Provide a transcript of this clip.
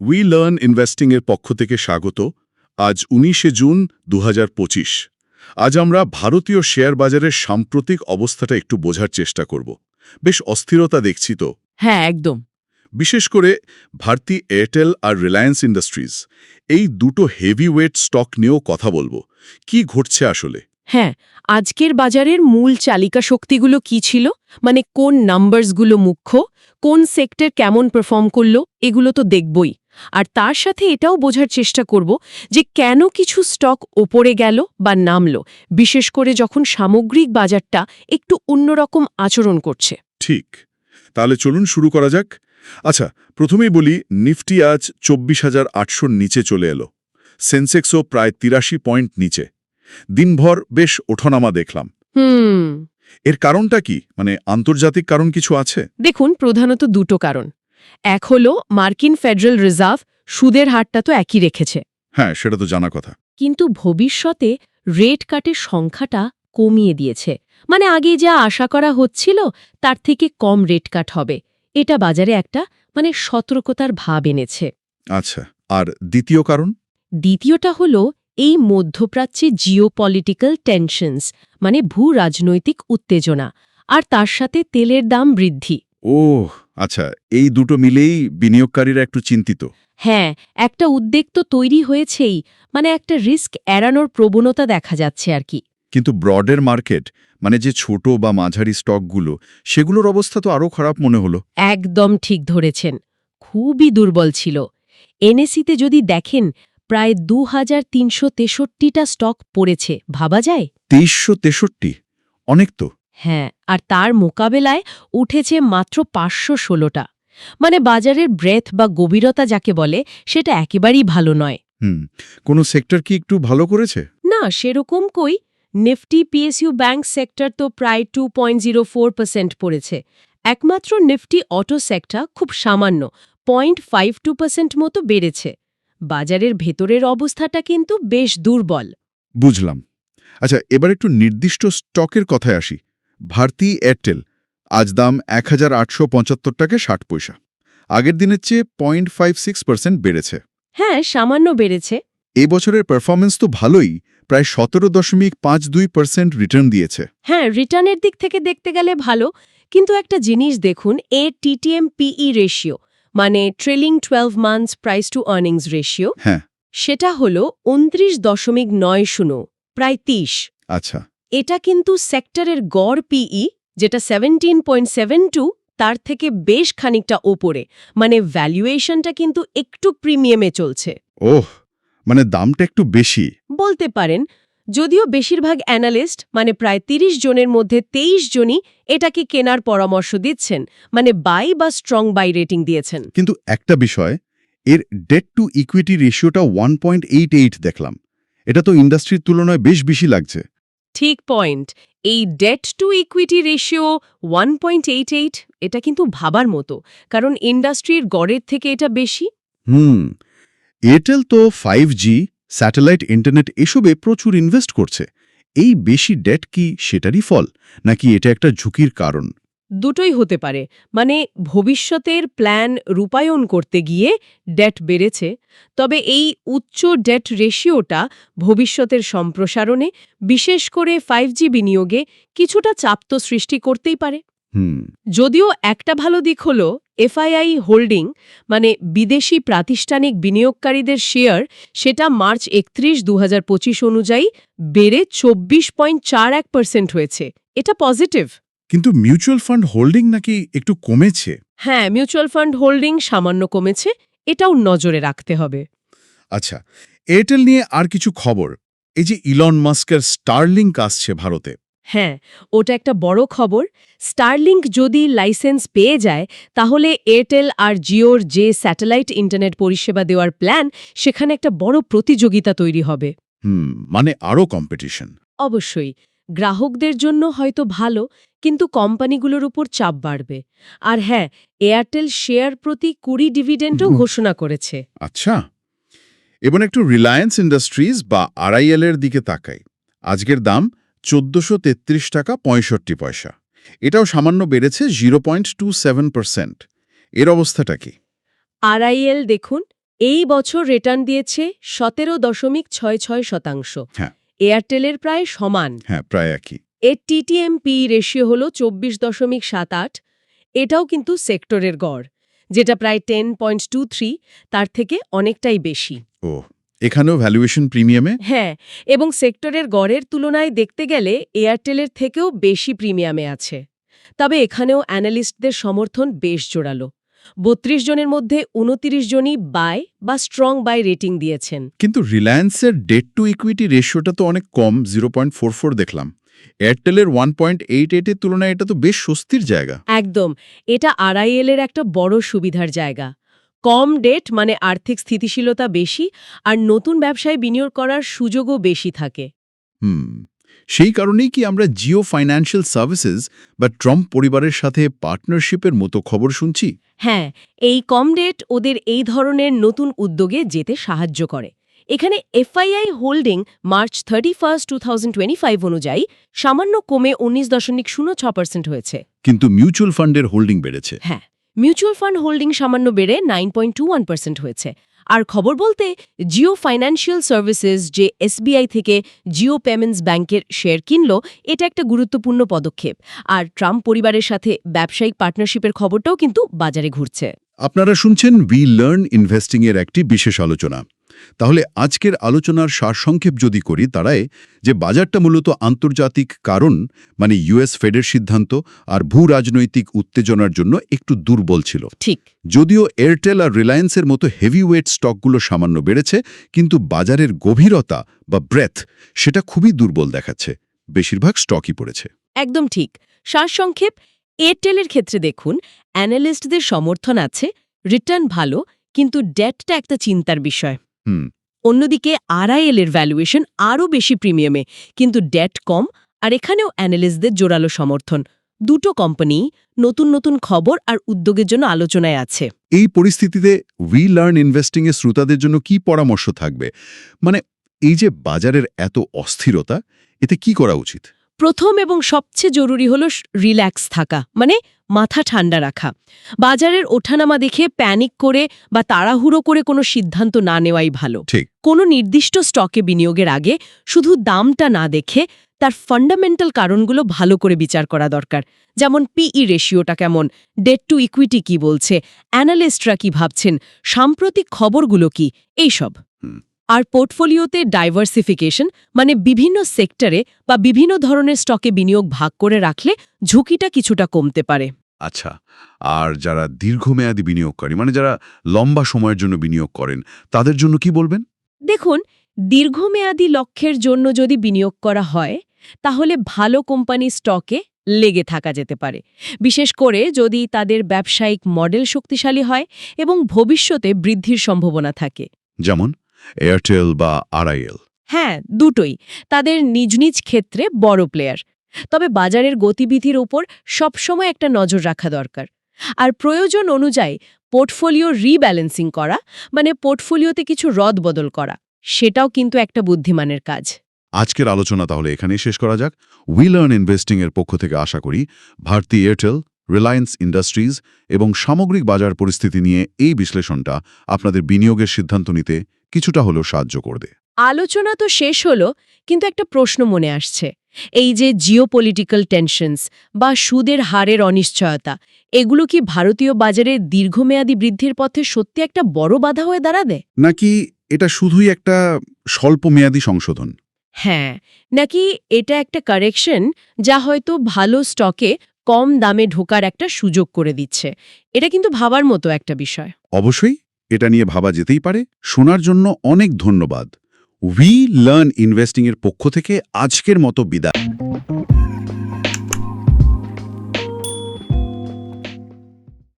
We learn ইনভেস্টিংয়ের পক্ষ থেকে স্বাগত। আজ উনিশে জুন দু হাজার পঁচিশ। আজ আমরা ভারতীয় শেয়ার বাজারের সাম্প্রতিক অবস্থাটা একটু বোঝার চেষ্টা করব। বেশ অস্থিরতা দেখছি তো। হ্যাঁ একদম। বিশেষ করে ভারতী এয়ারটেল আর রিলায়েন্স ইন্ডাস্ট্রিজ এই দুটো হেভি ওয়েট স্টক নিয়েও কথা বলব। কি ঘটছে আসলে? হ্যাঁ আজকের বাজারের মূল চালিকা শক্তিগুলো কি ছিল? মানে কোন নাম্বারসগুলো মুখ্য? কোন সেক্টর কেমন পারফর্ম করল? এগুলো তো দেখবই। আর তার সাথে এটাও বোঝার চেষ্টা করব যে কেন কিছু স্টক ওপরে গেল বা নামল বিশেষ করে যখন সামগ্রিক বাজারটা একটু অন্যরকম আচরণ করছে। ঠিক। তাহলে চলুন শুরু করা যাক। আচ্ছা প্রথমেই বলি নিফটি আজ চব্বিশ হাজার আটশোর নিচে চলে এলো। সেন্সেক্সও প্রায় তিরাশি পয়েন্ট নিচে। দিনভর বেশ ওঠনামা দেখলাম। হুম। এর কারণটা কি? মানে আন্তর্জাতিক কারণ কিছু আছে? দেখুন প্রধানত দুটো কারণ। এক হলো মার্কিন ফেডারেল রিজার্ভ সুদের হারটা তো একই রেখেছে। হ্যাঁ সেটা তো জানা কথা। কিন্তু ভবিষ্যতে রেট কাটের সংখ্যাটা কমিয়ে দিয়েছে। মানে আগে যা আশা করা হচ্ছিল তার থেকে কম রেট কাট হবে। এটা বাজারে একটা মানে সতর্কতার ভাব এনেছে। আচ্ছা আর দ্বিতীয় কারণ? দ্বিতীয়টা হল এই মধ্যপ্রাচ্যে জিওপলিটিক্যাল টেনশনস মানে ভূ রাজনৈতিক উত্তেজনা আর তার সাথে তেলের দাম বৃদ্ধি। ও আচ্ছা এই দুটো মিলেই বিনিয়োগকারীরা একটু চিন্তিত। হ্যাঁ একটা উদ্বেগ তো তৈরি হয়েছেই মানে একটা রিস্ক এড়ানোর প্রবণতা দেখা যাচ্ছে আর কি। কিন্তু ব্রডের মার্কেট মানে যে ছোট বা মাঝারি স্টকগুলো সেগুলোর অবস্থা তো আরও খারাপ মনে হলো। একদম ঠিক ধরেছেন খুবই দুর্বল ছিল। এনএসিতে যদি দেখেন প্রায় দু হাজার তিনশো তেষট্টিটা স্টক পড়েছে ভাবা যায়? তেইশশো তেষট্টি? অনেক তো। হ্যাঁ আর তার মোকাবেলায় উঠেছে মাত্র পাঁচশো ষোলোটা। মানে বাজারের ব্রেথ বা গভীরতা যাকে বলে সেটা একেবারেই ভালো নয়। হুম কোনো সেক্টর কি একটু ভালো করেছে? না সেরকম কই। নিফটি পিএসইউ ব্যাংক সেক্টর তো প্রায় two point zero four percent পড়েছে। একমাত্র নিফটি অটো সেক্টর খুব সামান্য পয়েন্ট ফাইভ টু পার্সেন্ট মতো বেড়েছে। বাজারের ভেতরের অবস্থাটা কিন্তু বেশ দুর্বল। বুঝলাম। আচ্ছা এবার একটু নির্দিষ্ট স্টকের কথায় আসি। ভারতী এয়ারটেল আজ দাম এক হাজার আটশো পঁচাত্তর টাকা ষাট পয়সা। আগের দিনের চেয়ে পয়েন্ট ফাইভ সিক্স পার্সেন্ট বেড়েছে। হ্যাঁ সামান্য বেড়েছে। এ বছরের পারফরমেন্স তো ভালোই প্রায় সতেরো দশমিক পাঁচ দুই পার্সেন্ট রিটার্ন দিয়েছে। হ্যাঁ রিটার্নের দিক থেকে দেখতে গেলে ভালো কিন্তু একটা জিনিস দেখুন এ টিটিএম পিই রেশিও মানে trailing twelve months price to earnings ratio হ্যাঁ। সেটা হল উনত্রিশ দশমিক নয় শূন্য প্রায় তিস আচ্ছা। এটা কিন্তু সেক্টরের গড় পিই যেটা সেভেন্টিন পয়েন্ট সেভেন টু তার থেকে বেশ খানিকটা ওপরে। মানে ভ্যালুয়েশনটা কিন্তু একটু প্রিমিয়ামে চলছে। ওহ মানে দামটা একটু বেশি। বলতে পারেন যদিও বেশিরভাগ অ্যানালিস্ট মানে প্রায় ৩০ জনের মধ্যে ২৩ জনই এটাকে কেনার পরামর্শ দিচ্ছেন মানে বাই বা স্ট্রং বাই রেটিং দিয়েছেন। কিন্তু একটা বিষয় এর ডেট টু ইকুইটি রেশিওটা ওয়ান পয়েন্ট এইট এইট দেখলাম। এটা তো ইন্ডাস্ট্রির তুলনায় বেশ বেশি লাগছে। ঠিক পয়েন্ট এই debt to equity ratio one এটা কিন্তু ভাবার মতো। কারণ ইন্ডাস্ট্রির গড়ের থেকে এটা বেশি। হুম। এয়ারটেল তো ফাইভ জি স্যাটেলাইট ইন্টারনেট এসবে প্রচুর ইনভেস্ট করছে। এই বেশি ডেট কি সেটারই ফল? নাকি এটা একটা ঝুঁকির কারণ? দুটোই হতে পারে। মানে ভবিষ্যতের প্ল্যান রূপায়ণ করতে গিয়ে ডেট বেড়েছে তবে এই উচ্চ ডেট রেশিওটা ভবিষ্যতের সম্প্রসারণে বিশেষ করে ফাইভ জি বিনিয়োগে কিছুটা চাপ তো সৃষ্টি করতেই পারে। হুম। যদিও একটা ভালো দিক হল এফআইআই হোল্ডিং মানে বিদেশি প্রাতিষ্ঠানিক বিনিয়োগকারীদের শেয়ার সেটা মার্চ একত্রিশ দু অনুযায়ী বেড়ে চব্বিশ পয়েন্ট চার এক পার্সেন্ট হয়েছে। এটা পজিটিভ কিন্তু মিউচুয়াল ফান্ড হোল্ডিং নাকি একটু কমেছে? হ্যাঁ মিউচুয়াল ফান্ড হোল্ডিং সামান্য কমেছে এটাও নজরে রাখতে হবে। আচ্ছা এয়ারটেল নিয়ে আর কিছু খবর? এই যে ইলন মাস্কের স্টারলিংক আসছে ভারতে। হ্যাঁ ওটা একটা বড় খবর। স্টারলিংক যদি লাইসেন্স পেয়ে যায় তাহলে এয়ারটেল আর জিওর যে স্যাটেলাইট ইন্টারনেট পরিষেবা দেওয়ার প্ল্যান সেখানে একটা বড় প্রতিযোগিতা তৈরি হবে। হুম মানে আরও কম্পিটিশন। অবশ্যই। গ্রাহকদের জন্য হয়তো ভালো কিন্তু কোম্পানিগুলোর উপর চাপ বাড়বে। আর হ্যাঁ এয়ারটেল শেয়ার প্রতি কুড়ি ডিভিডেন্ডও ঘোষণা করেছে। আচ্ছা। এবার একটু রিলায়েন্স ইন্ডাস্ট্রিজ বা আরআইএল এর দিকে তাকাই। আজকের দাম চোদ্দশো তেত্রিশ টাকা পঁয়ষট্টি পয়সা। এটাও সামান্য বেড়েছে zero point two seven percent. এর অবস্থাটা কি? আরআইএল দেখুন এই বছর রিটার্ন দিয়েছে সতেরো দশমিক ছয় ছয় শতাংশ। হ্যাঁ। এয়ারটেলের প্রায় সমান। হ্যাঁ প্রায় একই। এর টিটিএমপি রেশিও হল চব্বিশ দশমিক সাত আট। এটাও কিন্তু সেক্টরের গড় যেটা প্রায় টেন পয়েন্ট টু থ্রি তার থেকে অনেকটাই বেশি। ও এখানেও ভ্যালুয়েশন প্রিমিয়ামে হ্যাঁ এবং সেক্টরের গড়ের তুলনায় দেখতে গেলে এয়ারটেলের থেকেও বেশি প্রিমিয়ামে আছে। তবে এখানেও অ্যানালিস্টদের সমর্থন বেশ জোরালো। বত্রিশ জনের মধ্যে উনতিরিশ জনই বাই বা স্ট্রং বাই রেটিং দিয়েছেন। কিন্তু রিলায়েন্সের ডেট টু ইকুইটি রেশিওটা তো অনেক কম জিরো পয়েন্ট ফোর ফোর দেখলাম। এয়ারটেলের ওয়ান পয়েন্ট এইট এইটের তুলনায় এটা তো বেশ স্বস্তির জায়গা। একদম এটা আরআইএল এর একটা বড় সুবিধার জায়গা। কম ডেট মানে আর্থিক স্থিতিশীলতা বেশি আর নতুন ব্যবসায় বিনিয়োগ করার সুযোগও বেশি থাকে। হুম। সেই কারণেই কি আমরা জিও ফাইন্যান্সিয়াল সার্ভিসেস বা ট্রাম্প পরিবারের সাথে পার্টনারশিপের মতো খবর শুনছি? হ্যাঁ এই কম ডেট ওদের এই ধরনের নতুন উদ্যোগে যেতে সাহায্য করে। এখানে FII holding March thirty first two অনুযায়ী সামান্য কমে উনিশ দশমিক শূন্য ছ পার্সেন্ট হয়েছে। কিন্তু মিউচুয়াল ফান্ডের হোল্ডিং বেড়েছে। হ্যাঁ মিউচুয়াল ফান্ড হোল্ডিং সামান্য বেড়ে nine point two one percent হয়েছে। আর খবর বলতে জিও ফাইন্যান্সিয়াল সার্ভিসেস যে এসবিআই থেকে জিও পেমেন্টস ব্যাংকের শেয়ার কিনল, এটা একটা গুরুত্বপূর্ণ পদক্ষেপ। আর ট্রাম্প পরিবারের সাথে ব্যবসায়িক পার্টনারশিপের খবরটাও কিন্তু বাজারে ঘুরছে। আপনারা শুনছেন উই লার্ন ইনভেস্টিং এর একটি বিশেষ আলোচনা। তাহলে আজকের আলোচনার সারসংক্ষেপ যদি করি তারায় যে বাজারটা মূলত আন্তর্জাতিক কারণ মানে ইউএস ফেডের সিদ্ধান্ত আর ভূ রাজনৈতিক উত্তেজনার জন্য একটু দুর্বল ছিল। ঠিক। যদিও এয়ারটেল আর রিলায়েন্সের মতো হেভিওয়েট স্টকগুলো সামান্য বেড়েছে কিন্তু বাজারের গভীরতা বা ব্রেথ সেটা খুবই দুর্বল দেখাচ্ছে। বেশিরভাগ স্টকই পড়েছে। একদম ঠিক। সারসংক্ষেপ এয়ারটেলের ক্ষেত্রে দেখুন অ্যানালিস্টদের সমর্থন আছে রিটার্ন ভালো কিন্তু ডেটটা একটা চিন্তার বিষয়। হুম। অন্যদিকে আরআইএল এর ভ্যালুয়েশন আরও বেশি প্রিমিয়ামে কিন্তু ডেট কম আর এখানেও অ্যানালিস্টদের জোরালো সমর্থন। দুটো কোম্পানি নতুন নতুন খবর আর উদ্যোগের জন্য আলোচনায় আছে। এই পরিস্থিতিতে উই লার্ন ইনভেস্টিং এর শ্রোতাদের জন্য কি পরামর্শ থাকবে? মানে এই যে বাজারের এত অস্থিরতা এতে কি করা উচিত? প্রথম এবং সবচেয়ে জরুরি হল রিল্যাক্স থাকা মানে মাথা ঠান্ডা রাখা। বাজারের ওঠানামা দেখে প্যানিক করে বা তাড়াহুড়ো করে কোনো সিদ্ধান্ত না নেওয়াই ভালো। কোনো নির্দিষ্ট স্টকে বিনিয়োগের আগে শুধু দামটা না দেখে তার ফান্ডামেন্টাল কারণগুলো ভালো করে বিচার করা দরকার। যেমন পিই রেশিওটা কেমন ডেট টু ইকুইটি কি বলছে অ্যানালিস্টরা কি ভাবছেন সাম্প্রতিক খবরগুলো কি এইসব। আর পোর্টফোলিওতে ডাইভার্সিফিকেশন মানে বিভিন্ন সেক্টরে বা বিভিন্ন ধরনের স্টকে বিনিয়োগ ভাগ করে রাখলে ঝুঁকিটা কিছুটা কমতে পারে। আচ্ছা আর যারা দীর্ঘমেয়াদী বিনিয়োগকারী মানে যারা লম্বা সময়ের জন্য বিনিয়োগ করেন তাদের জন্য কি বলবেন? দেখুন দীর্ঘমেয়াদী লক্ষ্যের জন্য যদি বিনিয়োগ করা হয় তাহলে ভালো কোম্পানি স্টকে লেগে থাকা যেতে পারে। বিশেষ করে যদি তাদের ব্যবসায়িক মডেল শক্তিশালী হয় এবং ভবিষ্যতে বৃদ্ধির সম্ভাবনা থাকে। যেমন? এয়ারটেল বা আরআইএল? হ্যাঁ দুটোই। তাদের নিজ নিজ ক্ষেত্রে বড় প্লেয়ার তবে বাজারের গতিবিধির ওপর সবসময় একটা নজর রাখা দরকার। আর প্রয়োজন অনুযায়ী পোর্টফোলিও রিব্যালেন্সিং করা মানে পোর্টফোলিওতে কিছু রদ বদল করা সেটাও কিন্তু একটা বুদ্ধিমানের কাজ। আজকের আলোচনা তাহলে এখানেই শেষ করা যাক। উই লার্ন ইনভেস্টিং এর পক্ষ থেকে আশা করি ভারতী এয়ারটেল রিলায়েন্স ইন্ডাস্ট্রিজ এবং সামগ্রিক বাজার পরিস্থিতি নিয়ে এই বিশ্লেষণটা আপনাদের বিনিয়োগের সিদ্ধান্ত নিতে কিছুটা হলেও সাহায্য করবে। আলোচনা তো শেষ হলো কিন্তু একটা প্রশ্ন মনে আসছে। এই যে জিওপলিটিক্যাল টেনশনস বা সুদের হারের অনিশ্চয়তা এগুলো কি ভারতীয় বাজারের দীর্ঘমেয়াদী বৃদ্ধির পথে সত্যি একটা বড় বাধা হয়ে দাঁড়াবে? নাকি এটা শুধুই একটা স্বল্পমেয়াদী সংশোধন? হ্যাঁ নাকি এটা একটা কারেকশন যা হয়তো ভালো স্টকে কম দামে ঢোকার একটা সুযোগ করে দিচ্ছে? এটা কিন্তু ভাবার মতো একটা বিষয়। অবশ্যই। এটা নিয়ে ভাবা যেতেই পারে। শোনার জন্য অনেক ধন্যবাদ। উই লার্ন ইনভেস্টিংয়ের পক্ষ থেকে আজকের মতো বিদায়।